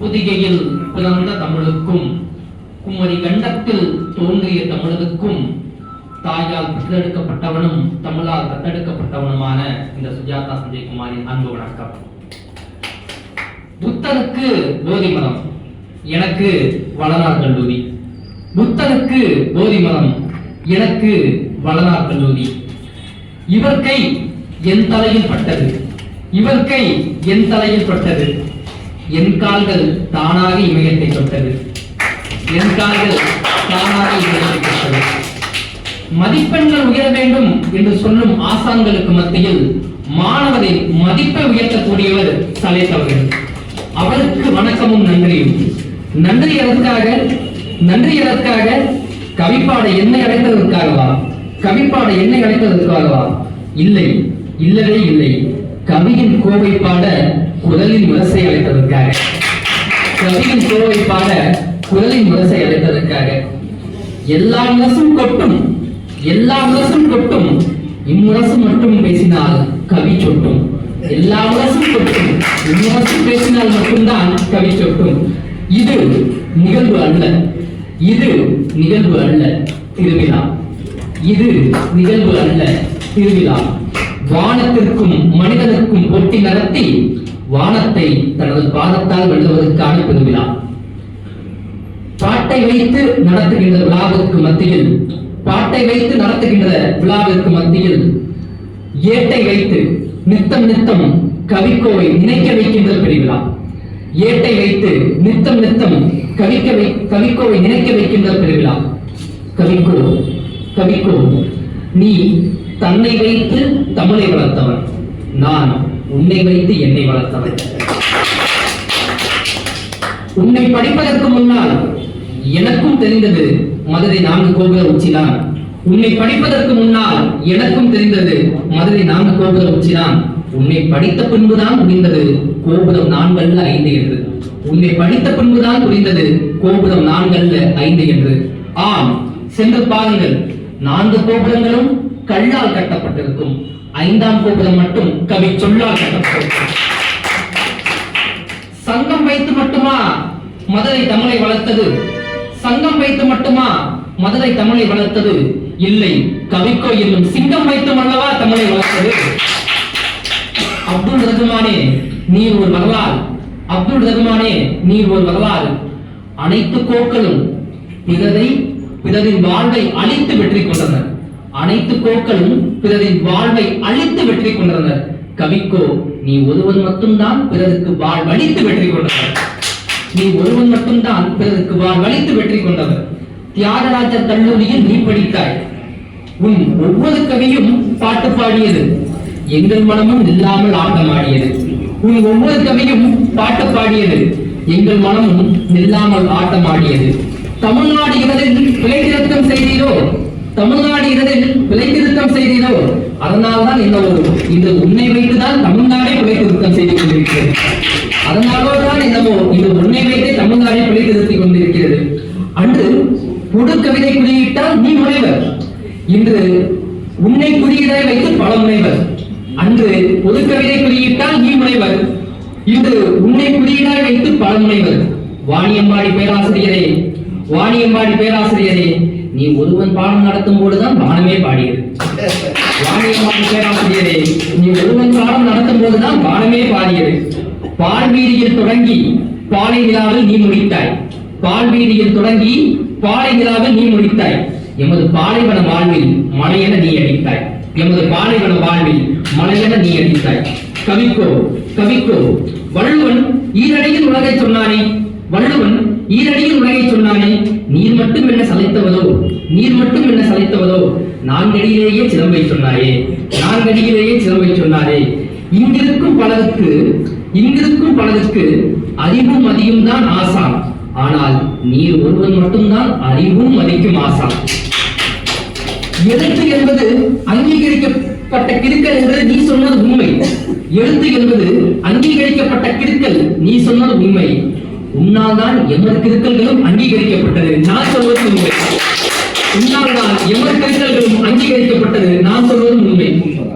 புதிகையில் பிறந்த தமிழுக்கும் குமரி கண்டத்தில் தோன்றிய தமிழுக்கும் தாயால் பெற்றெடுக்கப்பட்டவனும் தமிழால் தத்தெடுக்கப்பட்டவனுமான இந்த சுஜாதா சஞ்சய்குமாரின் அன்பு வணக்கம். புத்தருக்கு போதி மரம் எனக்கு வளனார் கல்லூரி. புத்தருக்கு போதி மரம் எனக்கு வளனார் கல்லூரி. இவர்கை என் தலையில் பட்டது. இவர்கை என் தலையில் பட்டது. என் கால்கள் தானாக இமயத்தை தொட்டது. என் கால்கள் தானாக இமயத்தை தொட்டது. மதிப்பெண்கள் உயர வேண்டும் என்று சொல்லும் ஆசான்களுக்கு மத்தியில் மாணவரின் மதிப்பை உயர்த்தக்கூடியவர் சலேத் அவர்கள் அவருக்கு வணக்கமும் நன்றியும். நன்றி எதற்காக நன்றி எதற்காக கவிப்பாட என்னை அடைத்ததற்காகவா? கவிப்பாட என்னை அடைத்ததற்காகவா? இல்லை இல்லவே இல்லை. கவியின் கோவை பாட குரலின் முரசை அழைத்ததற்காக கவியின் கோவை குரலின் முரசை அழைத்ததற்காக எல்லா முரசும் கொட்டும் எல்லா முரசும் கொட்டும். இம்முரசு மட்டும் பேசினால் கவி சொட்டும். எல்லா முரசும் கொட்டும் இம்முரசு பேசினால் மட்டும்தான் கவி சொட்டும். இது நிகழ்வு அல்ல. இது நிகழ்வு அல்ல. திருவிழா. இது நிகழ்வு அல்ல. திருவிழா. வானத்திற்கும் மனிதனுக்கும் போட்டி நடத்தி வானத்தை தனது பாதத்தால் வெல்லுவதற்கான பெருவிழா பாட்டை வைத்து நடத்துகின்ற விழாவிற்கு மத்தியில் பாட்டை வைத்து நடத்துகின்ற விழாவிற்கு மத்தியில் ஏட்டை வைத்து நித்தம் நித்தம் கவிக்கோவை நினைக்க வைக்கின்ற பெருவிழா ஏட்டை வைத்து நித்தம் நித்தம் கவிக்க வை கவிக்கோவை நினைக்க வைக்கின்ற பெருவிழா கவிக்கோ கவிக்கோ நீ தன்னை வைத்து தமிழை வளர்த்தவன். நான் உன்னை வைத்து என்னை வளர்த்தவன். உன்னை படிப்பதற்கு முன்னால் எனக்கும் தெரிந்தது மதுரை நான்கு கோபுர உச்சிதான். உன்னை படிப்பதற்கு முன்னால் எனக்கும் தெரிந்தது மதுரை நான்கு கோபுர உச்சிதான். உன்னை படித்த பின்புதான் புரிந்தது கோபுரம் நான்கல்ல ஐந்து என்று. உன்னை படித்த பின்புதான் புரிந்தது கோபுரம் நான்கல்ல ஐந்து என்று. ஆம் சென்று பாருங்கள். நான்கு கோபுரங்களும் கல்லா ஐந்தாம் கோபுரம் மட்டும் கவி சொல்லால் சங்கம் வைத்து மட்டுமா மதுரை தமிழை வளர்த்தது? சங்கம் வைத்து மட்டுமா மதுரை தமிழை வளர்த்தது? இல்லை கவிக்கோ என்னும் சிங்கம் வைத்தும் அல்லவா தமிழை வளர்த்தது? அப்துல் ரகுமானே நீர் ஒரு வரலாறு. அப்துல் ரகுமானே நீர் ஒரு வரலாறு. அனைத்து கோக்களும் பிறரை பிறரின் வாழ்வை அழித்து வெற்றி கொண்டனர். அனைத்து கோக்களும் பிறரின் வாழ்வை அழித்து வெற்றி கொண்டனர். கவிக்கோ நீ ஒருவன் மட்டும்தான் பிறருக்கு வாழ்வழித்து வெற்றி கொண்டவர். நீ ஒருவன் மட்டும்தான் பிறருக்கு வாழ்வழித்து வெற்றி கொண்டவர். தியாகராஜர் கல்லூரியில் நீ படித்தாய். உன் ஒவ்வொரு கவியும் பாட்டு பாடியது. எங்கள் மனமும் நில்லாமல் ஆட்டமாடியது. உன் ஒவ்வொரு கவியும் பாட்டு பாடியது. எங்கள் மனமும் நில்லாமல் ஆட்டமாடியது. தமிழ்நாடு இதழில் பிழை திருத்தம் செய்தீரோ? தமிழ்நாடு இதழில் பிழை திருத்தம் செய்தீரோ அதனால்தான் என்னவோ இந்த உன்னை வைத்துதான் தமிழ்நாடே பிழை திருத்தம் செய்து கொண்டிருக்கிறது. அதனால்தான் என்னவோ இந்த உன்னை வைத்தே தமிழ்நாடே பிழை திருத்திக் கொண்டிருக்கிறது. அன்று பொது கவிதை குறியிட்டால் நீ முனைவர். இன்று உன்னை குறியீடாய் வைத்து பல முனைவர். அன்று பொது கவிதை குறியிட்டால் நீ முனைவர். இன்று உன்னை குறியீடாய் வைத்து பல முனைவர். வாணியம்பாடி பேராசிரியரே வாணியம்பாடி பேராசிரியரே நீ ஒருவன் பாடம் நடத்தும் போதுதான் பானமே பாடியது. வாணியம்பாடி பேராசிரியரே நீ ஒருவன் பாடம் நடத்தும் போதுதான் பானமே பாடியது. பால்வீதியில் தொடங்கி பாலை நிலாவில் நீ முடித்தாய். பால்வீதியில் தொடங்கி பாலை நிலாவில் நீ முடித்தாய். எமது பாலைவன வாழ்வில் மலையென நீ அடித்தாய். எமது பாலைவன வாழ்வில் மலையென நீ அடித்தாய். கவிக்கோ கவிக்கோ வள்ளுவன் ஈரடையில் உலகை சொன்னானே. வள்ளுவன் ஈரடியில் உலகை சொன்னானே நீர் மட்டும் என்ன சலைத்தவதோ நீர் மட்டும் என்ன சலைத்தவதோ நான்கடியிலேயே சிலம்பை சொன்னாரே நான்கடியிலேயே சிலம்பை சொன்னாரே. இங்கிருக்கும் பலருக்கு இங்கிருக்கும் பலருக்கு அறிவும் மதியும் தான் ஆசான். ஆனால் நீர் ஒருவன் மட்டும்தான் அறிவும் மதிக்கும் ஆசான். எழுத்து என்பது அங்கீகரிக்கப்பட்ட கிருக்கல் என்று நீ சொன்னது உண்மை. எழுத்து என்பது அங்கீகரிக்கப்பட்ட கிருக்கல் நீ சொன்னது உண்மை. உன்னால்தான் எமது அங்கீகரிக்கப்பட்டது. நான் சொல்வது உண்மை. உன்னால்தான் எமது கிறுக்கல்களும் அங்கீகரிக்கப்பட்டது. நான் சொல்வது உண்மை.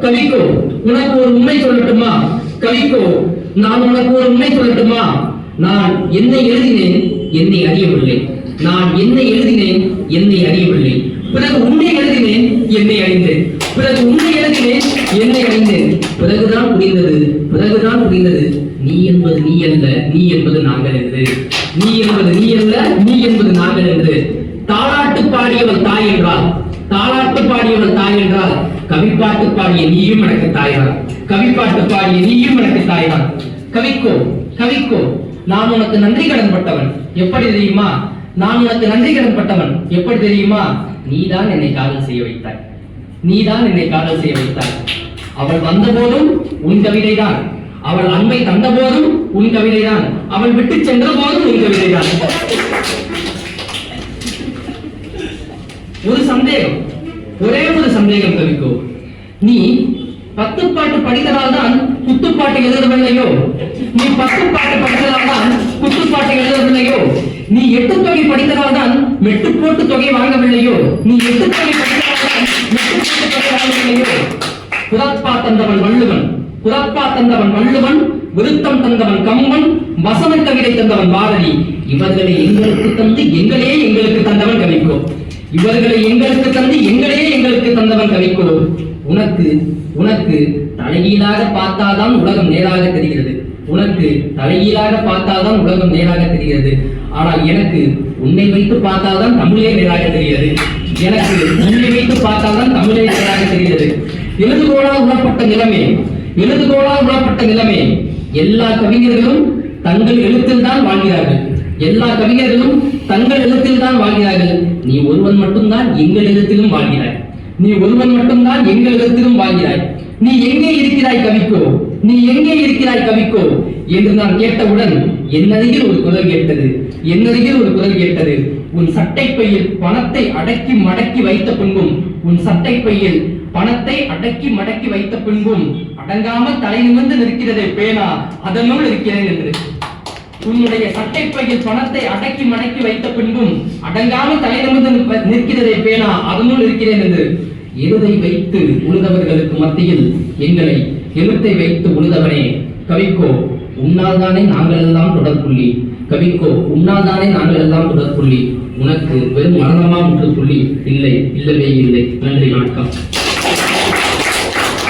கவிக்கோ உனக்கு ஒரு உண்மை சொல்லட்டுமா? கவிக்கோ நான் உனக்கு ஒரு உண்மை சொல்லட்டுமா? நான் என்னை எழுதினேன் என்னை அறியவில்லை. நான் என்னை எழுதினேன் என்னை அறியவில்லை. பிறகு உன்னை எழுதினேன் என்னை அறிந்தேன். பிறகு உன்னை எழுதினேன் என்னை அறிந்தேன். பிறகுதான் புரிந்தது. பிறகுதான் புரிந்தது. நீ என்பது நீ அல்ல நீ என்பது நாங்கள் என்று. நீ என்பது நீ அல்ல நீ என்பது நாங்கள் என்று. தாளாட்டு பாடியவள் தாய் என்றால் தாளாட்டு பாடியவள் தாய் என்றால் கவிப்பாட்டு பாடிய நீயும் எனக்கு தாய்தான். கவிப்பாட்டு பாடிய நீயும் எனக்கு தாய்தான். கவிக்கோ கவிக்கோ நான் உனக்கு நன்றி கடன் பட்டவன். எப்படி தெரியுமா? நான் உனக்கு நன்றி கடன் பட்டவன். எப்படி தெரியுமா? நீதான் என்னை காதல் செய்ய வைத்தாய். நீதான் என்னை காதல் செய்ய வைத்தாய். அவள் வந்தபோதும் உன் கவிதைதான். அவள் அன்பை தந்த போதும் உன் கவிதைதான். அவள் விட்டு சென்ற போதும் உன் கவிதைதான். ஒரு சந்தேகம். ஒரே ஒரு சந்தேகம் கவிக்கோ. நீ பத்து பாட்டு படித்ததால் தான் குத்துப்பாட்டு எழுதவில்லையோ? நீ பத்து பாட்டு படித்ததால் தான் குத்துப்பாட்டு எழுதவில்லையோ? நீ எட்டு தொகை படித்ததால் தான் மெட்டு போட்டு தொகை வாங்கவில்லையோ? நீ எட்டு தொகை படித்ததால் தான் மெட்டு போட்டு தொகை வாங்கவில்லையோ? புறப்பா தந்தவன் வள்ளுவன். புறப்பா தந்தவன் வள்ளுவன் விருத்தம் தந்தவன் கம்பன் வசன கவிதை தந்தவன் பாரதி. இவர்களை எங்களுக்கு தந்து எங்களே எங்களுக்கு தந்தவன் கவிக்கோ. இவர்களை எங்களுக்கு தந்து எங்களே எங்களுக்கு தந்தவன் கவிக்கோ. உனக்கு உனக்கு தலைகீழாக பார்த்தாதான் உலகம் நேராக தெரிகிறது. உனக்கு தலைகீழாக பார்த்தாதான் உலகம் நேராக தெரிகிறது. ஆனால் எனக்கு உன்னை வைத்து பார்த்தாதான் தமிழே நேராக தெரிகிறது. எனக்கு உன்னை வைத்து பார்த்தாதான் தமிழே நேராக தெரிகிறது. எழுதுகோளால் உணப்பட்ட நிலைமை எழுதுகோளால் விடப்பட்ட நிலைமை. எல்லா கவிஞர்களும் தங்கள் எழுத்தில் தான் வாழ்கிறார்கள். எல்லா கவிஞர்களும் தங்கள் எழுத்தில் தான் வாழ்கிறார்கள். நீ ஒருவன் மட்டும்தான் எங்கள் எழுத்திலும் வாழ்கிறாய். நீ ஒருவன் மட்டும்தான் எங்கள் இடத்திலும் வாழ்கிறாய். நீ எங்கே இருக்கிறாய் கவிக்கோ? நீ எங்கே இருக்கிறாய் கவிக்கோ? என்று நான் கேட்டவுடன் என்னருகில் ஒரு குரல் கேட்டது. என்னருகில் ஒரு குரல் கேட்டது. உன் சட்டை பையில் பணத்தை அடக்கி மடக்கி வைத்த பின்பும் உன் சட்டை பையில் பணத்தை அடக்கி மடக்கி வைத்த பின்பும் அடங்காமல் தலை நிமிர்ந்து நிற்கிறதே பேனா அதனுள் இருக்கிறேன் என்று. உன்னுடைய சட்டை பையில் பணத்தை அடக்கி மடக்கி வைத்த பின்பும் அடங்காமல் தலை நிமிர்ந்து நிற்கிறதே பேனா அதனுள் இருக்கிறேன் என்று. எருதை வைத்து உழுதவர்களுக்கு மத்தியில் எங்களை எழுத்தை வைத்து உழுதவனே. கவிக்கோ உன்னால் தானே நாங்கள் எல்லாம் தொடர்புள்ளி. கவிக்கோ உன்னால் தானே நாங்கள் எல்லாம் தொடர்புள்ளி. உனக்கு வெறும் மரணமா முற்றுப்புள்ளி இல்லை இல்லவே இல்லை. நன்றி வணக்கம்.